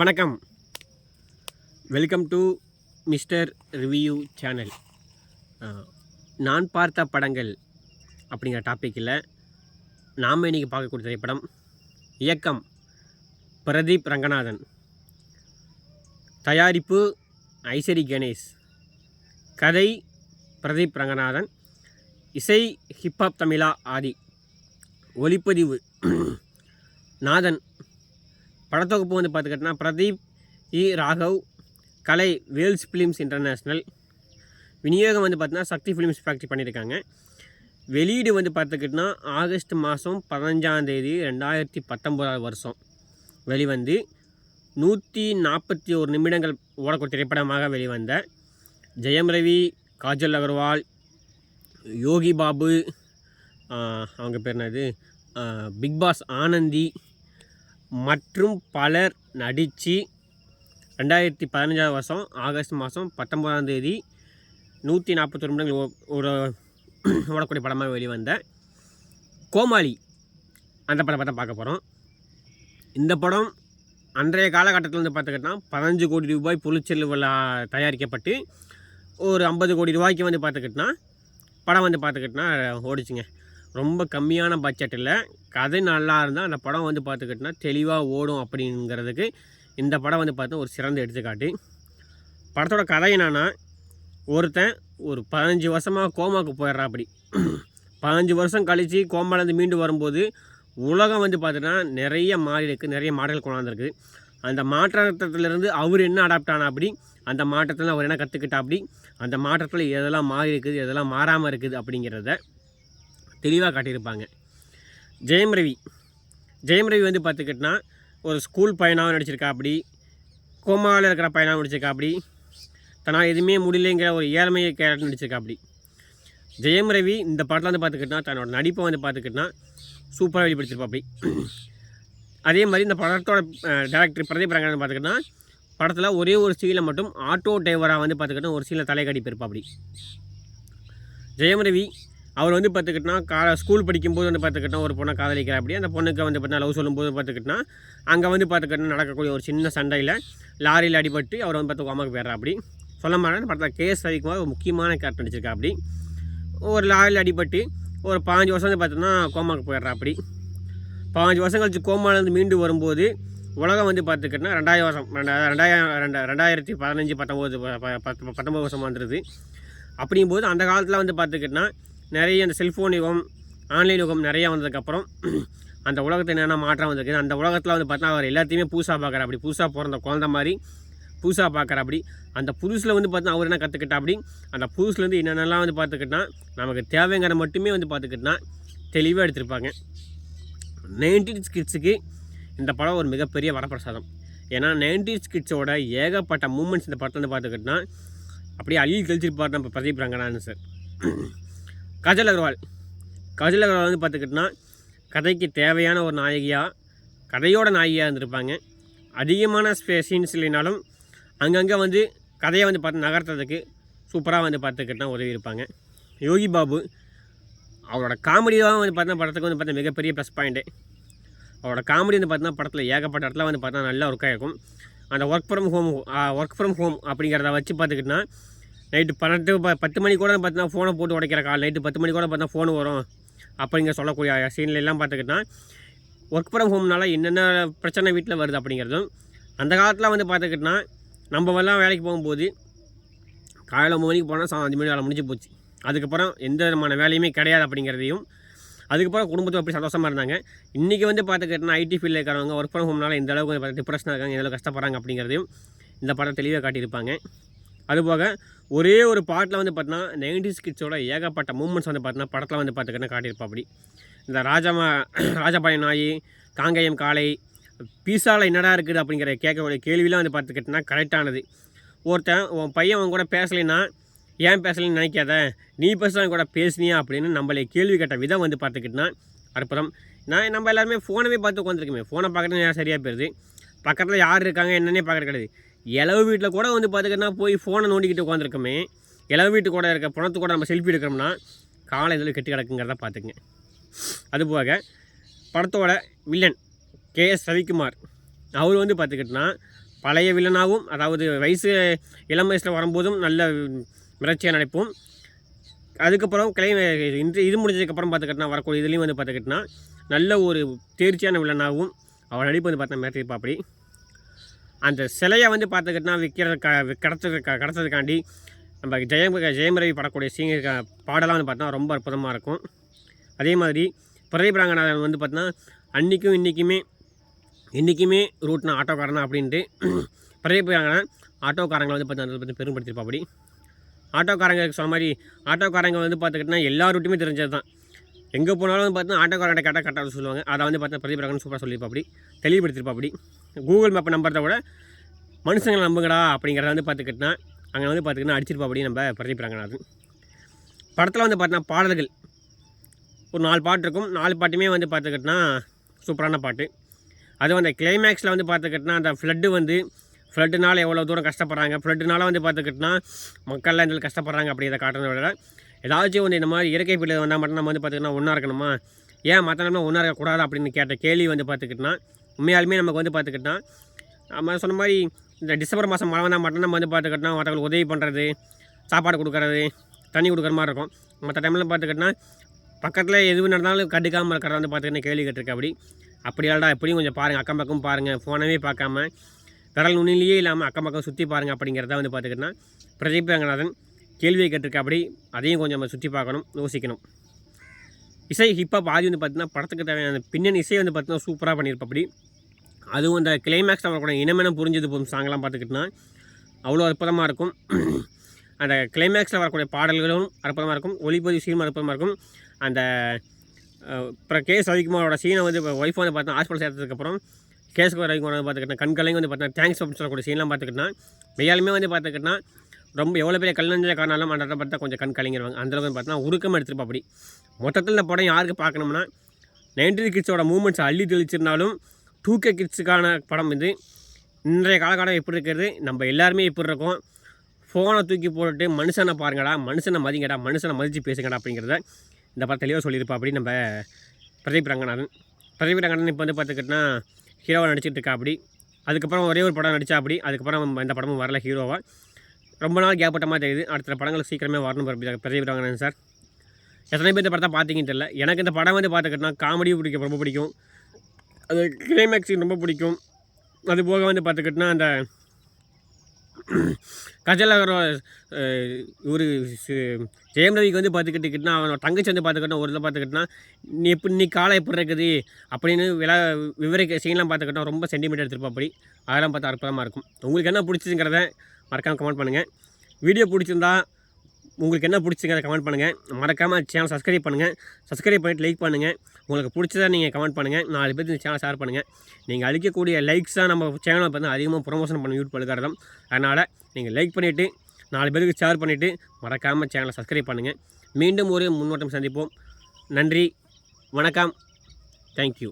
வணக்கம். Welcome to mister review channel நான் பார்த்த படங்கள் அப்படிங்கிற டாப்பிக்கில் நாம் இன்றைக்கி பார்க்கக்கூடிய திரைப்படம் இயக்கம் பிரதீப் ரங்கநாதன். தயாரிப்பு ஐசரி கணேஷ். கதை பிரதீப் ரங்கநாதன். இசை ஹிப்ஹாப் தமிழா ஆதி. ஒளிப்பதிவு நாதன் படத்தொகுப்பு வந்து பார்த்துக்கிட்டோன்னா பிரதீப் இ. ராகவ் கலை வேல்ஸ் ஃபிலிம்ஸ் இன்டர்நேஷ்னல் விநியோகம் வந்து பார்த்தீங்கன்னா சக்தி ஃபிலிம்ஸ் ஃபேக்ட்ரி பண்ணியிருக்காங்க. வெளியீடு வந்து பார்த்துக்கிட்டோன்னா ஆகஸ்ட் மாதம் பதினஞ்சாந்தேதி ரெண்டாயிரத்தி பத்தொம்போதாவது வருஷம் வெளிவந்து நூற்றி நாற்பத்தி ஒரு நிமிடங்கள் ஓடக்கூடிய திரைப்படமாக வெளிவந்த ஜெயம் ரவி காஜல் அகர்வால் யோகி பாபு அவங்க பேர் என்னது? பிக் பாஸ் ஆனந்தி மற்றும் பலர் நடித்து ரெண்டாயிரத்தி பதினஞ்சாவது வருஷம் ஆகஸ்ட் மாதம் பத்தொம்போதாம் தேதி நூற்றி நாற்பத்தொரு நிமிடங்கள் ஓ- ஒரு ஓடக்கூடிய படமாக வெளிவந்த கோமாளி அந்த படம் பார்த்தா பார்க்க போகிறோம் இந்த படம் அன்றைய காலகட்டத்தில் வந்து பார்த்துக்கிட்டோம்னா பதினஞ்சு கோடி ரூபாய் பொருட்செலவில் தயாரிக்கப்பட்டு ஒரு ஐம்பது கோடி ரூபாய்க்கு வந்து பார்த்துக்கிட்டோன்னா படம் வந்து பார்த்துக்கிட்டோன்னா ஓடிச்சுங்க. ரொம்ப கம்மியான பட்ஜெட்டில் கதை நல்லா இருந்தால் அந்த படம் வந்து பார்த்துக்கிட்டோன்னா தெளிவாக ஓடும் அப்படிங்கிறதுக்கு இந்த படம் வந்து பார்த்தா ஒரு சிறந்த எடுத்துக்காட்டு. படத்தோட கதை என்னென்னா ஒருத்தன் ஒரு பதினஞ்சு வருஷமாக கோமாவுக்கு போயிடுறா அப்படி. பதினஞ்சு வருஷம் கழித்து கோமாலேருந்து மீண்டு வரும்போது உலகம் வந்து பார்த்தீங்கன்னா நிறைய மாறி இருக்குது நிறைய மாடல் கொண்டாந்துருக்கு. அந்த மாற்றத்திலேருந்து அவர் என்ன அடாப்ட் ஆனா அப்படி அந்த மாற்றத்தில் அவர் என்ன கற்றுக்கிட்டா அப்படி அந்த மாற்றத்தில் எதெல்லாம் மாறி இருக்குது எதெல்லாம் மாறாமல் இருக்குது அப்படிங்கிறத தெளிவாக காட்டியிருப்பாங்க. ஜெயம் ரவி. ஜெயம் ரவி வந்து பார்த்துக்கிட்டனா ஒரு ஸ்கூல் பையனாகவும் நடிச்சிருக்கா அப்படி கோமாவில் இருக்கிற பையனாகவும் நடிச்சிருக்கா அப்படி தன்னால் எதுவுமே முடியலைங்கிற ஒரு ஏழ்மையை கேரக்டர் நடிச்சிருக்கா அப்படி ஜெயம் ரவி இந்த படத்தில் வந்து பார்த்துக்கிட்டனா தன்னோட நடிப்பை வந்து பார்த்துக்கிட்டனா சூப்பராக வெளிப்படுத்திருப்பா அப்படி அதே மாதிரி இந்த படத்தோட டேரக்டர் பிரதீப் ரங்கன் பார்த்துக்கிட்டனா படத்தில் ஒரே ஒரு சீனில் மட்டும் ஆட்டோ டிரைவராக வந்து பார்த்துக்கிட்டா ஒரு சீனில் தலை கடிப்பிருப்பா அப்படி ஜெயம் ரவி அவர் வந்து பார்த்துக்கிட்டனா கா ஸ்கூல் படிக்கும்போது வந்து பார்த்துக்கிட்டா ஒரு பொண்ணை காதலிக்கிறா அப்படி அந்த பொண்ணுக்கு வந்து பார்த்தா லவ் சொல்லும்போது பார்த்துக்கிட்டனா அங்கே வந்து பார்த்துக்கிட்டா நடக்கக்கூடிய ஒரு சின்ன சண்டையில் லாரியில் அடிபட்டு அவர் வந்து பார்த்து கோமாக்கு போயிடுறா அப்படி. சொல்ல மாட்டேன் படத்தில் கேஎஸ் ரவிக்குமார் ஒரு முக்கியமான கேரக்டர் நடிச்சிருக்கா அப்படி. ஒரு லாரியில் அடிபட்டு ஒரு பாஞ்சு வருஷம் வந்து பார்த்தோன்னா கோமாக்கு போயிடுறா அப்படி. பாஞ்சு வருஷம் கழிச்சு கோமாலேருந்து மீண்டு வரும்போது உலகம் வந்து பார்த்துக்கிட்டனா ரெண்டாயிரம் வருஷம் ரெண்டாயிரம் ரெண்டாயிரம் ரெண்டா ரெண்டாயிரத்தி பதினஞ்சு பத்தொம்போது பத்தொம்பது வருஷம் வந்துடுது அப்படிங்கும்போது அந்த காலத்தில் வந்து பார்த்துக்கிட்டனா நிறைய அந்த செல்ஃபோன் யுகம் ஆன்லைன் யுகம் நிறையா வந்ததுக்கப்புறம் அந்த உலகத்தை என்னென்ன மாற்றம் வந்திருக்குது அந்த உலகத்தில் வந்து பார்த்தா அவர் எல்லாத்தையுமே புதுசாக பார்க்குற அப்படி புதுசாக பிறந்த குழந்த மாதிரி புதுசாக பார்க்குற அப்படி. அந்த புதுசில் வந்து பார்த்தா அவர் என்ன கற்றுக்கிட்டா அப்படி? அந்த புதுசுலேருந்து என்னென்னலாம் வந்து பார்த்துக்கிட்டா நமக்கு தேவைங்கிற மட்டுமே வந்து பார்த்துக்கிட்டா தெளிவாக எடுத்திருப்பாங்க. நைன்டீன் கிட்ஸுக்கு இந்த படம் ஒரு மிகப்பெரிய வரப்பிரசாதம். ஏன்னா நைன்டீன் கிட்ஸோட ஏகப்பட்ட மூமெண்ட்ஸ் இந்த படத்தை வந்து பார்த்துக்கிட்டா அப்படியே அள்ளி கழிச்சிருப்பார் நம்ம பிரதீப் ரங்கநாதன் சார். கஜல் அகர்வால். கஜல் அகர்வால் வந்து பார்த்துக்கிட்டோன்னா கதைக்கு தேவையான ஒரு நாயகியாக கதையோட நாயகியாக இருந்திருப்பாங்க. அதிகமான ஸ்பே சீன்ஸ் இல்லைனாலும் அங்கங்கே வந்து கதையை வந்து பார்த்து நகர்த்துறதுக்கு சூப்பராக வந்து பார்த்துக்கிட்டா உதவி இருப்பாங்க. யோகி பாபு அவரோட காமெடி தான் வந்து பார்த்தா படத்துக்கு வந்து பார்த்தா மிகப்பெரிய ப்ளஸ் பாயிண்ட்டு அவரோட காமெடி வந்து பார்த்தீங்கன்னா படத்தில் ஏகப்பட்ட இடத்துல வந்து பார்த்தா நல்லா ஒர்க்காக இருக்கும் அந்த work from home work from home அப்படிங்கிறத வச்சு பார்த்துக்கிட்டோன்னா நைட்டு பன்னெண்டு ப- பத்து மணி கூட பார்த்தீங்கன்னா ஃபோனை போட்டு உடைக்கிற கால் நைட்டு பத்து மணி கூட பார்த்தா ஃபோன் வரும். அப்படிங்க சொல்லக்கூடிய சீனில் எல்லாம் பார்த்துக்கிட்டா ஒர்க் ஃப்ரம் ஹோம்னால என்னென்ன பிரச்சனை வீட்டில் வருது அப்படிங்கிறதும் அந்த காலத்தில் வந்து பார்த்துக்கிட்டா நம்ம எல்லாம் வேலைக்கு போகும்போது காலையில் ஒம்பது மணிக்கு போனால் சா அஞ்சு மணி வேலை முடிஞ்சு போச்சு. அதுக்கப்புறம் எந்த விதமான வேலையுமே கிடையாது அப்படிங்கிறதையும் அதுக்கப்புறம் குடும்பத்தில் அப்படி சந்தோஷமாக இருந்தாங்க. இன்றைக்கி வந்து பார்த்துக்கிட்டோன்னா ஐடி ஃபீல்டில் இருக்கிறவங்க ஒர்க் ஃப்ரம் ஹோம்னால இந்த அளவுக்கு டிப்ரெஷனாக இருக்காங்க எந்த அளவுக்கு கஷ்டப்படுறாங்க அப்படிங்கிறதையும் இந்த படம் தெளிவாக காட்டியிருப்பாங்க. அதுபோக ஒரே ஒரு பாட்டில் வந்து பார்த்தீங்கன்னா நைன்டிஸ் கிட்ஸோட ஏகப்பட்ட மூமெண்ட்ஸ் வந்து பார்த்தீங்கன்னா படத்தில் வந்து பார்த்துக்கிட்டா காட்டியிருப்பா அப்படி இந்த ராஜாமா ராஜபாளையம் நாய் காங்கேயம் காளை பீஸாவில் என்னடா இருக்குது அப்படிங்கிற கேட்கக்கூடிய கேள்விலாம் வந்து பார்த்துக்கிட்டோன்னா கரெக்டானது ஒருத்தன் உன் பையன் அவன் கூட பேசலைன்னா ஏன் பேசலைன்னு நினைக்காத? நீ பேசுகிறவன் கூட பேசுனியா அப்படின்னு நம்மளை கேள்வி கேட்ட விதம் வந்து பார்த்துக்கிட்டோன்னா அற்புதம். நான் நம்ம எல்லாருமே ஃபோனவே பார்த்து உட்காந்துருக்குமே ஃபோனை பார்க்குறது நேரம் சரியாக போயிடுது பக்கத்தில் யார் இருக்காங்க என்னன்னே பார்க்குறது கிடையாது. இளவு வீட்டில் கூட வந்து பார்த்துக்கிட்டா போய் ஃபோனை நோண்டிக்கிட்டு உட்காந்துருக்கோமே. இளவு வீட்டு கூட இருக்க பணத்து கூட நம்ம செல்ஃபி எடுக்கிறோம்னா காலை இதில் கெட்டு கிடக்குங்கிறத பார்த்துக்குங்க அதுபோக படத்தோட வில்லன் கே எஸ் ரவிக்குமார். அவர் வந்து பார்த்துக்கிட்டோன்னா பழைய வில்லனாகவும் அதாவது வயசு இளம் வயசில் வரும்போதும் நல்ல மிரட்சியாக நடிப்போம். அதுக்கப்புறம் கிளை இன்று இது முடிஞ்சதுக்கப்புறம் பார்த்துக்கிட்டா வரக்கூடிய இதுலேயும் வந்து பார்த்துக்கிட்டனா நல்ல ஒரு தேர்ச்சியான வில்லனாகவும் அவர் நடிப்பு வந்து பார்த்தா மேட்ரி அப்படி அந்த சிலையை வந்து பார்த்துக்கிட்டோன்னா விற்கிற க கடத்தது க நம்ம ஜெயம் ஜெயம் ரவி படக்கூடிய சீங்க பாடலாம் வந்து பார்த்தா ரொம்ப அற்புதமாக இருக்கும். அதே மாதிரி பிரதீப் வந்து பார்த்தோன்னா அன்றைக்கும் இன்றைக்குமே இன்றைக்குமே ரூட்னா ஆட்டோக்காரனா அப்படின்ட்டு பிரதீப் ஆட்டோக்காரங்களை வந்து பார்த்தா பற்றி பெருமைப்படுத்திருப்பா அப்படி ஆட்டோக்காரங்களுக்கு சொன்ன மாதிரி ஆட்டோக்காரங்க வந்து பார்த்துக்கிட்டோன்னா எல்லா ரூட்டுமே தெரிஞ்சது தான் எங்கே போனாலும் வந்து பார்த்தீங்கன்னா ஆட்டோக்காரங்கிட்ட கேட்டால் கரெக்டாக சொல்லுவாங்க. அதை வந்து பார்த்தீங்கன்னா பிரதீப் சூப்பராக சொல்லியிருப்பா அப்படி தெளிவுபடுத்திருப்பா அப்படி கூகுள் மேப்பை நம்புறத விட மனுஷங்களை நம்புங்கடா அப்படிங்கிறத வந்து பார்த்துக்கிட்டனா அங்கே வந்து பார்த்துக்கிட்டா அடிச்சிருப்பா அப்படி நம்ம பிரதீப் படத்தில் வந்து பார்த்தீங்கன்னா பாடல்கள். ஒரு நாலு பாட்டு இருக்கும். நாலு பாட்டுமே வந்து பார்த்துக்கிட்டனா சூப்பரான பாட்டு. அதுவும் அந்த கிளைமேக்ஸில் வந்து பார்த்துக்கிட்டனா அந்த ஃப்ளட்டு வந்து ஃப்ளட்டுனால எவ்வளோ தூரம் கஷ்டப்படுறாங்க? ஃப்ளட்டுனால வந்து பார்த்துக்கிட்டோன்னா மக்கள்லாம் இதில் கஷ்டப்படுறாங்க அப்படி இதை காட்டுறத விட. ஏதாச்சும் வந்து இந்த மாதிரி இயற்கை பிள்ளை வந்தால் மட்டும் நம்ம வந்து பார்த்துக்கிட்டனா ஒன்றா இருக்கணுமா? ஏன் மற்ற நம்ம ஒன்றா இருக்கக்கூடாது அப்படின்னு கேட்ட கேள்வி வந்து பார்த்துக்கிட்டோன்னா உண்மையாலுமே நமக்கு வந்து பார்த்துக்கிட்டா நம்ம சொன்ன மாதிரி இந்த டிசம்பர் மாதம் மழை வந்தால் மட்டும் நம்ம வந்து பார்த்துக்கிட்டோம்னா மற்றவங்களுக்கு உதவி பண்ணுறது சாப்பாடு கொடுக்குறது தண்ணி கொடுக்குற மாதிரி இருக்கும். மற்ற டைமில் பார்த்துக்கிட்டனா பக்கத்தில் எது நடந்தாலும் கண்டுக்காமல் இருக்கிறத வந்து பார்த்துக்கிட்டா கேள்வி கேட்டிருக்க அப்படி. அப்படி இல்லைடா எப்படியும் கொஞ்சம் பாருங்கள் அக்கம் பக்கம் பாருங்கள் ஃபோனவே பார்க்காம. கடல் நுண்ணிலேயே இல்லாமல் அக்கம் பக்கம் சுற்றி பாருங்கள் அப்படிங்கிறத வந்து பார்த்துக்கிட்டோன்னா பிரதீப் ரங்கநாதன் கேள்வியை கேட்டிருக்க அப்படி அதையும் கொஞ்சம் நம்ம சுற்றி பார்க்கணும் யோசிக்கணும். இசை ஹிப்ஹாப் ஆதி வந்து பார்த்திங்கன்னா படத்துக்கு தேவையான பின்னணி இசை வந்து பார்த்திங்கன்னா சூப்பராக பண்ணியிருப்ப அப்படி அதுவும் அந்த கிளைமேக்ஸ் கூட இனமெனம் புரிஞ்சது போகும் சாங்கெல்லாம் பார்த்துக்கிட்டோன்னா அவ்வளோ அற்புதமாக இருக்கும். அந்த கிளைமேக்ஸில் வரக்கூடிய பாடல்களும் அற்புதமாக இருக்கும். ஒளிப்பதிவு சீனும் அற்புதமாக இருக்கும். அந்த அப்புறம் கே. சவிக்குமாரோட சீனை வந்து ஒய்ஃப் வந்து பார்த்தா ஹாஸ்பிட்டல் சேர்த்ததுக்கப்புறம் கேஸ் வரைக்கும் வந்து பார்த்துக்கிட்டேன். கண்களையும் வந்து பார்த்தா தேங்க்ஸ் அப்படின்னு சொல்லக்கூடிய சீன்லாம் பார்த்துக்கிட்டேன். மெய்யாலுமே வந்து பார்த்துக்கிட்டா ரொம்ப எவ்வளோ பெரிய கல்லஞ்ச காரணம் அந்த பார்த்தா கொஞ்சம் கண் கலைஞருவாங்க அந்தளவுக்கு பார்த்தா உருக்கம் எடுத்துருப்பா அப்படி. மொத்தத்தில் இந்த படம் யாருக்கு பார்க்கணும்னா நைன்டி கிட்ஸோட மூமெண்ட்ஸ் அள்ளி தெளிச்சிருந்தாலும் டூ கே கிட்ஸுக்கான படம் இது. இன்றைய காலகட்டம் எப்படி இருக்கிறது? நம்ம எல்லாருமே எப்படி இருக்கோம்? ஃபோனை தூக்கி போட்டுட்டு மனுஷனை பாருங்கடா மனுஷனை மதிங்கடா மனுஷனை மதித்து பேசுங்கடா அப்படிங்கிறத இந்த படம் தெளிவாக சொல்லியிருப்பா அப்படி நம்ம பிரதீப் ரங்கநாதன். பிரதீப் ரங்கநாதன் இப்போ வந்து பார்த்துக்கிட்டனா ஹீரோவாக நடிச்சிட்டு இருக்கா அப்படி அதுக்கப்புறம் ஒரே ஒரு படம் நடித்தா அப்படி அதுக்கப்புறம் எந்த படமும் வரல ஹீரோவாக. ரொம்ப நாள் கேப்பட்ட மாதிரி தெரியுது. அடுத்த படங்கள் சீக்கிரமே வரணும் பிரதீப் சார். எத்தனை பேர் இந்த படத்தை பார்த்தீங்கன்னு தெரியல. எனக்கு இந்த படம் வந்து பார்த்துக்கிட்டனா காமெடி பிடிக்கும் ரொம்ப பிடிக்கும். அது கிளைமேக்ஸிங் ரொம்ப பிடிக்கும். அது போக வந்து பார்த்துக்கிட்டனா அந்த கஜலகர ஒரு ஜெயம் ரவிக்கு வந்து பார்த்துக்கிட்டுக்கிட்டா அவனோட தங்கச்சி வந்து பார்த்துக்கிட்டோம் ஒரு இதில் பார்த்துக்கிட்டா நீ எப்படி நீ காலை எப்படி இருக்குது? அப்படின்னு விழா விவரிக்க சீன்லாம் பார்த்துக்கிட்டோம் ரொம்ப சென்டிமீட்டர் எடுத்துருப்பா அப்படி. அதெல்லாம் பார்த்தா அற்புதமாக இருக்கும். உங்களுக்கு என்ன பிடிச்சிதுங்கிறத மறக்காமல் கமெண்ட் பண்ணுங்கள் வீடியோ பிடிச்சிருந்தா உங்களுக்கு என்ன பிடிச்சிங்கிறத கமெண்ட் பண்ணுங்கள் மறக்காமல் சேனல் சப்ஸ்கிரைப் பண்ணுங்கள் சப்ஸ்கிரைப் பண்ணிவிட்டு லைக் பண்ணுங்கள் உங்களுக்கு பிடிச்சதா நீங்கள் கமெண்ட் பண்ணுங்கள் நாலு பேர் இந்த சேனல் ஷேர் பண்ணுங்கள் நீங்கள் அளிக்கக்கூடிய லைக்ஸ் தான் நம்ம சேனலை பார்த்து அதிகமாக ப்ரொமோஷன் பண்ண யூட் பழுக்கிறதும் அதனால் நீங்கள் லைக் பண்ணிவிட்டு நாலு பேருக்கு ஷேர் பண்ணிவிட்டு மறக்காமல் சேனலை சப்ஸ்கிரைப் பண்ணுங்கள் மீண்டும் ஒரு முன்னோட்டம் சந்திப்போம். நன்றி. வணக்கம். தேங்க்யூ